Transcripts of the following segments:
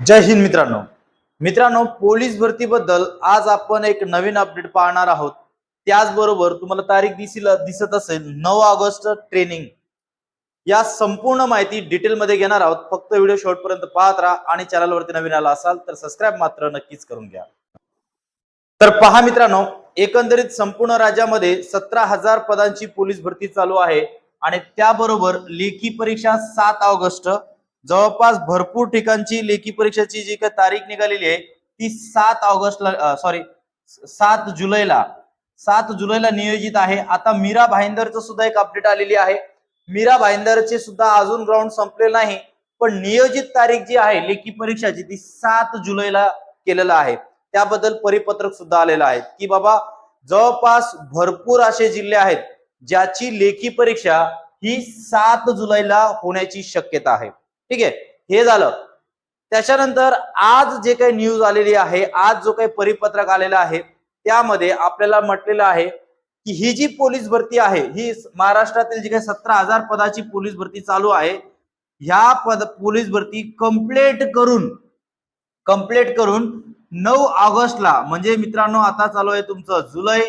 जय हिंद मित्रांनो. मित्रांनो पोलीस भरतीबद्दल आज आपण एक नवीन अपडेट पाहणार आहोत. त्याचबरोबर तुम्हाला तारीख दिसील दिसत असेल नऊ ऑगस्ट ट्रेनिंग या संपूर्ण माहिती डिटेलमध्ये घेणार आहोत. फक्त व्हिडिओ शेवटपर्यंत पाहत राहा आणि चॅनलवरती नवीन आला असाल तर सबस्क्राईब मात्र नक्कीच करून घ्या. तर पहा मित्रांनो एकंदरीत संपूर्ण राज्यामध्ये सतरा हजार पदांची पोलीस भरती चालू आहे. आणि त्याबरोबर लेखी परीक्षा सात ऑगस्ट जवळपास भरपूर ठिकाणची लेखी परीक्षाची जी काही तारीख निघालेली आहे ती सात ऑगस्टला सॉरी सात जुलैला सात जुलैला नियोजित आहे. आता मीरा भाईंदरचं सुद्धा एक अपडेट आलेली आहे. मीरा भाईंदरचे सुद्धा अजून ग्राउंड संपले नाही पण नियोजित तारीख जी आहे लेखी परीक्षाची ती सात जुलैला केलेलं आहे. त्याबद्दल परिपत्रक सुद्धा आलेलं आहे की बाबा जवळपास भरपूर असे जिल्हे आहेत ज्याची लेखी परीक्षा ही सात जुलैला होण्याची शक्यता आहे. ठीक आहे? हे झालं. त्याच्यानंतर आज जे काही न्यूज आलेली आहे आज जो काही परिपत्रक आलेला आहे त्यामध्ये आपल्याला म्हटलेलं आहे की ही जी पोलीस भरती आहे ही महाराष्ट्रातील जी काही सतरा हजार पदाची पोलीस भरती चालू आहे ह्या पद पोलीस भरती कंप्लीट करून कंप्लीट करून नऊ ऑगस्टला म्हणजे मित्रांनो आता चालू आहे तुमचं जुलै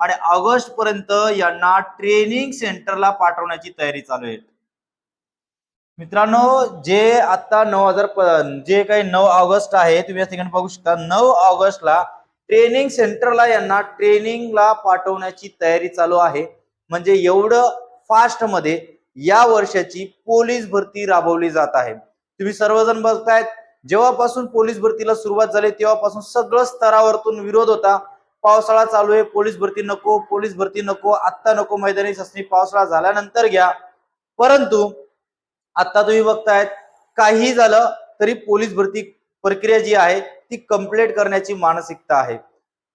आणि ऑगस्ट पर्यंत यांना ट्रेनिंग सेंटरला पाठवण्याची तयारी चालू आहे. मित्रांनो जे आता नऊ हजार जे काही नऊ ऑगस्ट आहे तुम्ही या ठिकाणी बघू शकता. नऊ ऑगस्टला ट्रेनिंग सेंटरला यांना ट्रेनिंगला पाठवण्याची तयारी चालू आहे. म्हणजे एवढं फास्टमध्ये या वर्षाची पोलीस भरती राबवली जात आहे. तुम्ही सर्वजण बघतायत जेव्हापासून पोलीस भरतीला सुरुवात झाली तेव्हापासून सगळं स्तरावरतून विरोध होता. पावसाळा चालू आहे पोलीस भरती नको पोलीस भरती नको आत्ता नको मैदानी चाचणी पावसाळा झाल्यानंतर घ्या. परंतु आता तुम्ही बघतायत काही झालं तरी पोलीस भरती प्रक्रिया जी आहे ती कंप्लीट करण्याची मानसिकता आहे.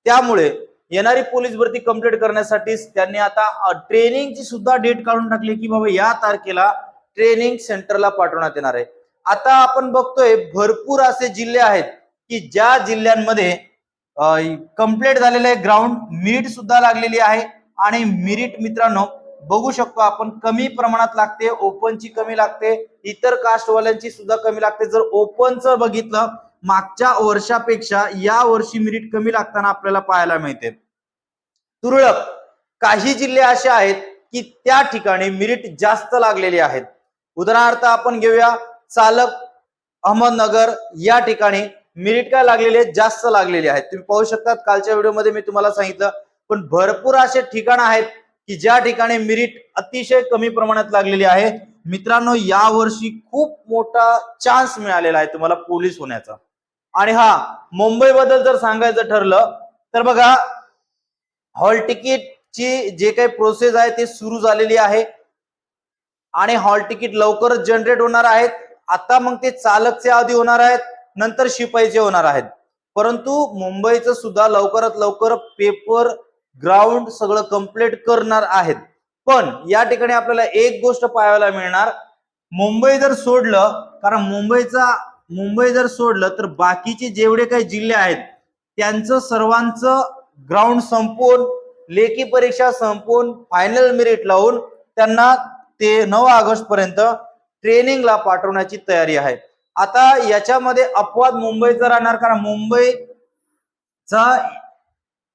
त्यामुळे येणारी पोलीस भरती कंप्लीट करण्यासाठी त्यांनी आता ट्रेनिंगची सुद्धा डेट काढून टाकली की बाबा या तारखेला ट्रेनिंग सेंटरला पाठवण्यात येणार आहे. आता आपण बघतोय भरपूर असे जिल्हे आहेत की ज्या जिल्ह्यांमध्ये कंप्लीट आहे ग्राउंड मिरिट सुद्धा लागलेली आहे. आणि मिरिट मित्रांनो बघू शकतो आपण कमी प्रमाणात लागते ओपनची कमी लागते इतर कास्टवाल्यांची सुद्धा कमी लागते. जर ओपनचं बघितलं मागच्या वर्षापेक्षा या वर्षी मिरिट कमी लागताना आपल्याला पाहायला मिळते. तुरळक काही जिल्हे असे आहेत की त्या ठिकाणी मिरिट जास्त लागलेले आहेत. उदाहरणार्थ आपण घेऊया चालक अहमदनगर या ठिकाणी मिरिट काय लागलेले आहेत जास्त लागलेले आहेत तुम्ही पाहू शकतात कालच्या व्हिडिओमध्ये मी तुम्हाला सांगितलं पण भरपूर असे ठिकाण आहेत की ज्या ठिकाणी मिरिट अतिशय कमी प्रमाणात लागलेली आहे. मित्रांनो यावर्षी खूप मोठा चान्स मिळालेला आहे तुम्हाला पोलीस होण्याचा. आणि हा मुंबई बद्दल जर सांगायचं ठरलं तर बघा हॉल तिकीटची जे काही प्रोसेस आहे ते सुरू झालेली आहे. आणि हॉल तिकीट लवकरच जनरेट होणार आहेत. आता मग ते चालकचे आधी होणार आहेत नंतर शिपाईचे होणार आहेत. परंतु मुंबईचं सुद्धा लवकरात लवकर पेपर ग्राउंड सगळं कंप्लीट करणार आहेत. पण या ठिकाणी आपल्याला एक गोष्ट पाहायला मिळणार. मुंबई जर सोडलं कारण मुंबईचा मुंबई जर सोडलं तर बाकीचे जेवढे काही जिल्हे आहेत त्यांचं सर्वांचं ग्राउंड संपवून लेखी परीक्षा संपवून फायनल मेरिट लावून त्यांना ते नऊ ऑगस्ट पर्यंत ट्रेनिंगला पाठवण्याची तयारी आहे. आता याच्यामध्ये अपवाद मुंबईचा राहणार कारण मुंबईचा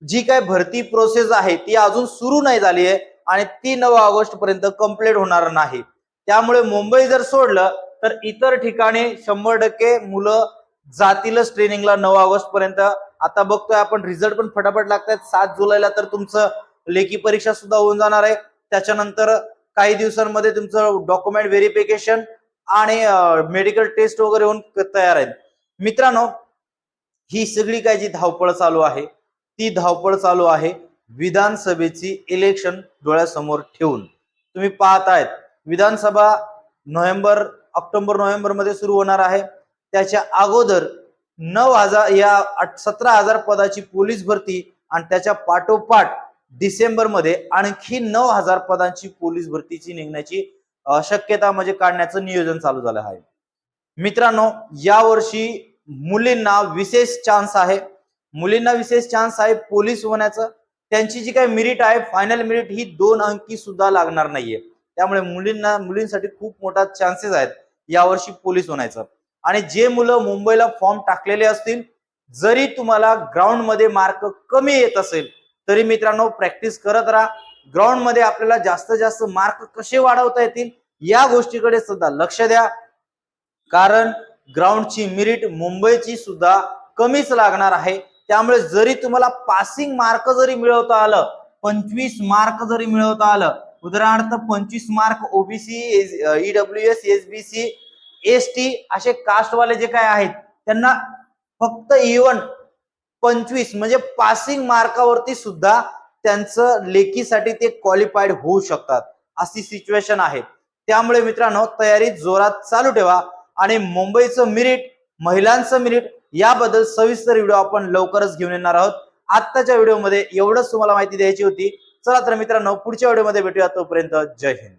जी काय भरती प्रोसेस आहे ती अजून सुरू नाही झाली आहे आणि ती नऊ ऑगस्ट पर्यंत कंप्लीट होणार नाही. त्यामुळे मुंबई जर सोडलं तर इतर ठिकाणी शंभर टक्के मुलं जातीलच ट्रेनिंगला नऊ ऑगस्ट पर्यंत. आता बघतोय आपण रिझल्ट पण फटाफट लागतात सात जुलैला तर तुमचं लेखी परीक्षा सुद्धा होऊन जाणार आहे. त्याच्यानंतर काही दिवसांमध्ये तुमचं डॉक्युमेंट व्हेरिफिकेशन आणि मेडिकल टेस्ट वगैरे होऊन तयार आहेत. मित्रांनो ही सगळी काय जी धावपळ चालू आहे ती धावपळ चालू आहे विधानसभेची इलेक्शन डोळ्यासमोर ठेवून. तुम्ही पाहत आहेत विधानसभा नोव्हेंबर ऑक्टोबर नोव्हेंबरमध्ये सुरू होणार आहे. त्याच्या अगोदर नऊ हजार या सतरा हजार पदाची पोलीस भरती आणि त्याच्या पाठोपाठ डिसेंबरमध्ये आणखी नऊ हजार पदांची पोलीस भरतीची निघण्याची शक्यता म्हणजे काढण्याचं नियोजन चालू झालं आहे. मित्रांनो यावर्षी मुलींना विशेष चान्स आहे. मुलींना विशेष चान्स आहे. पोलीस होण्याचं. त्यांची जी काही मिरिट आहे फायनल मिरिट ही दोन अंकी सुद्धा लागणार नाहीये. त्यामुळे मुलींना मुलींसाठी खूप मोठा चान्सेस आहेत यावर्षी पोलीस होण्याचं. आणि जे मुलं मुंबईला फॉर्म टाकलेले असतील जरी तुम्हाला ग्राउंडमध्ये मार्क कमी येत असेल तरी मित्रांनो प्रॅक्टिस करत राहा. ग्राउंडमध्ये आपल्याला जास्तीत जास्त मार्क कसे वाढवता येतील या गोष्टीकडे सुद्धा लक्ष द्या. कारण ग्राउंडची मिरिट मुंबईची सुद्धा कमीच लागणार आहे. त्यामुळे जरी तुम्हाला पासिंग मार्क जरी मिळवता आलं पंचवीस मार्क जरी मिळवता आलं उदाहरणार्थ पंचवीस mark OBC EWS SBC S T असे कास्टवाले जे काय आहेत त्यांना फक्त इव्हन पंचवीस म्हणजे पासिंग मार्कावरती सुद्धा त्यांचं लेखीसाठी ते क्वालिफाईड होऊ शकतात. अशी सिच्युएशन आहे. त्यामुळे मित्रांनो तयारी जोरात चालू ठेवा आणि मुंबईचं मिरिट महिलांचं मिरिट याबद्दल सविस्तर व्हिडिओ आपण लवकरच घेऊन येणार आहोत. आत्ताच्या व्हिडिओमध्ये एवढंच तुम्हाला माहिती द्यायची होती. चला तर मित्रांनो पुढच्या व्हिडिओमध्ये भेटूया तोपर्यंत. जय हिंद.